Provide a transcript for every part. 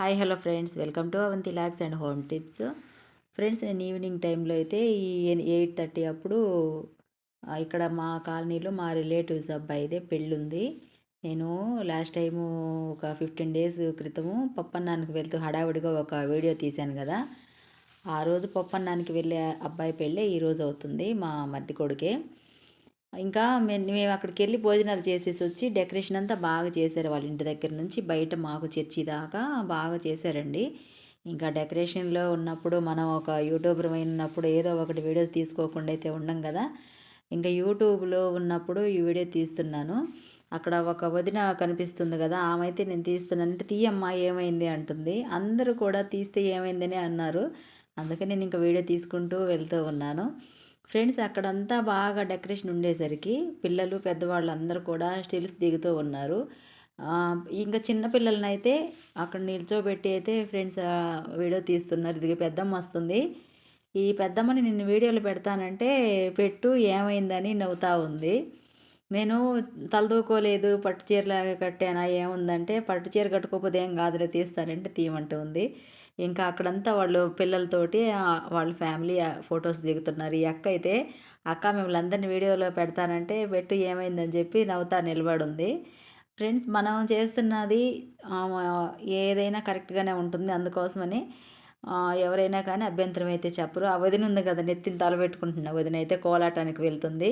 Hi hello friends welcome to Avanthi vlogs and home tips. Friends నేను evening టైంలో అయితే ఈ ఎయిట్ థర్టీ అప్పుడు ఇక్కడ మా కాలనీలో మా రిలేటివ్స్ అబ్బాయిదే పెళ్ళి ఉంది నేను లాస్ట్ టైము ఒక ఫిఫ్టీన్ డేస్ క్రితము పప్పన్నానికి వెళ్తూ హడావిడిగా ఒక వీడియో తీశాను కదా. ఆ రోజు పప్పన్నానికి వెళ్ళే అబ్బాయి పెళ్ళి ఈరోజు అవుతుంది మా మధ్య కొడుకే ఇంకా మేము మేము అక్కడికి వెళ్ళి భోజనాలు చేసేసి వచ్చి డెకరేషన్ అంతా బాగా చేశారు వాళ్ళ ఇంటి దగ్గర నుంచి. బయట మాకు చర్చి దాకా బాగా చేశారండి. ఇంకా డెకరేషన్లో ఉన్నప్పుడు మనం ఒక యూట్యూబర్ అయినప్పుడు ఏదో ఒకటి వీడియోస్ తీసుకోకుండా అయితే ఉండం కదా. ఇంకా యూట్యూబ్లో ఉన్నప్పుడు ఈ వీడియో తీస్తున్నాను. అక్కడ ఒక వదిన కనిపిస్తుంది కదా ఆమె అయితే నేను తీస్తున్నాను అంటే తీయమ్మా ఏమైంది? అంటుంది. అందరూ కూడా తీస్తే ఏమైందని అన్నారు. అందుకే నేను ఇంకా వీడియో తీసుకుంటూ వెళ్తూ ఉన్నాను. ఫ్రెండ్స్ అక్కడంతా బాగా డెకరేషన్ ఉండేసరికి పిల్లలు పెద్దవాళ్ళు అందరూ కూడా స్టిల్స్ దిగుతూ ఉన్నారు. ఇంకా చిన్న పిల్లలని అయితే అక్కడ నిల్చోబెట్టి అయితే ఫ్రెండ్స్ వీడియో తీస్తున్నారు. ఇది పెద్దమ్మ వస్తుంది. ఈ పెద్దమ్మని నిన్ను వీడియోలు పెడతానంటే పెట్టు ఏమైందని నవ్వుతా ఉంది. నేను తలదూకోలేదు పట్టు చీరలాగా కట్టానా ఏముందంటే పట్టు చీర కట్టుకోకపోతే ఏం కాదులే తీస్తానంటే తీయమంటూ ఉంది. ఇంకా అక్కడంతా వాళ్ళు పిల్లలతోటి వాళ్ళ ఫ్యామిలీ ఫొటోస్ దిగుతున్నారు. ఈ అక్క అయితే అక్క మిమ్మల్ని అందరిని వీడియోలో పెడతానంటే పెట్టు ఏమైందని చెప్పి నవ్వుతా నిలబడి ఉంది ఫ్రెండ్స్ మనం చేస్తున్నది ఏదైనా కరెక్ట్గానే ఉంటుంది. అందుకోసమని ఎవరైనా కానీ అభ్యంతరం అయితే చెప్పరు. ఆ వదిన ఉంది కదా నెత్తిని తల పెట్టుకుంటున్న వదిన అయితే కోలాటానికి వెళ్తుంది.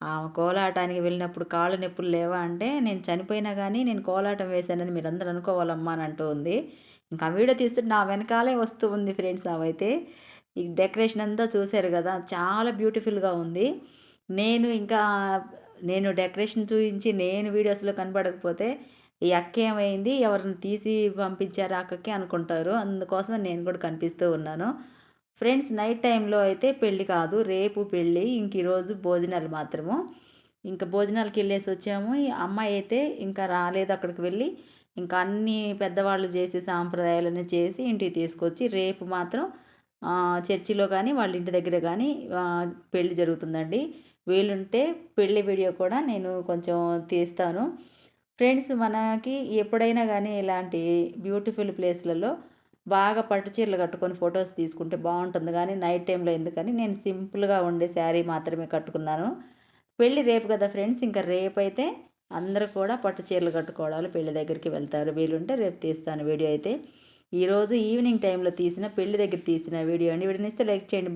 ఆ కోలాటానికి వెళ్ళినప్పుడు కాళ్ళు నొప్పులు లేవా అంటే నేను చనిపోయినా కానీ నేను కోలాటం వేశానని మీరు అందరూ అనుకోవాలమ్మా అని అంటూ ఉంది. ఇంకా ఆ వీడియో తీస్తుంటే నా వెనకాలే వస్తూ ఉంది ఫ్రెండ్స్ అవైతే ఈ డెకరేషన్ అంతా చూశారు కదా చాలా బ్యూటిఫుల్గా ఉంది. నేను ఇంకా నేను డెకరేషన్ చూపించి నేను వీడియోస్లో కనపడకపోతే ఈ అక్క ఏమైంది? ఎవరిని తీసి పంపించారు అక్కకి అనుకుంటారు. అందుకోసం నేను కూడా కనిపిస్తూ ఉన్నాను. ఫ్రెండ్స్ నైట్ టైంలో అయితే పెళ్ళి కాదు రేపు పెళ్ళి. ఇంక ఈరోజు భోజనాలు మాత్రము. ఇంకా భోజనాలకి వెళ్ళేసి వచ్చాము. ఈ అమ్మాయి అయితే ఇంకా రాలేదు అక్కడికి వెళ్ళి. ఇంకా అన్ని పెద్దవాళ్ళు చేసే సాంప్రదాయాలను చేసి ఇంటికి తీసుకొచ్చి రేపు మాత్రం చర్చిలో కానీ వాళ్ళ ఇంటి దగ్గర కానీ పెళ్ళి జరుగుతుందండి. వీలుంటే పెళ్ళి వీడియో కూడా నేను కొంచెం తీస్తాను. ఫ్రెండ్స్ మనకి ఎప్పుడైనా కానీ ఇలాంటి బ్యూటిఫుల్ ప్లేస్లలో బాగా పట్టు చీరలు కట్టుకొని ఫొటోస్ తీసుకుంటే బాగుంటుంది. కానీ నైట్ టైంలో ఎందుకని నేను సింపుల్గా ఉండే శారీ మాత్రమే కట్టుకున్నాను. పెళ్ళి రేపు కదా ఫ్రెండ్స్ ఇంకా రేపైతే అందరూ కూడా పట్టు చీరలు కట్టుకోవడాలు పెళ్ళి దగ్గరికి వెళ్తారు. వీలుంటే రేపు తీస్తాను వీడియో అయితే. ఈరోజు ఈవినింగ్ టైంలో తీసిన పెళ్ళి దగ్గర తీసిన వీడియో అండి. వీడియోని ఇస్తే లైక్ చేయండి.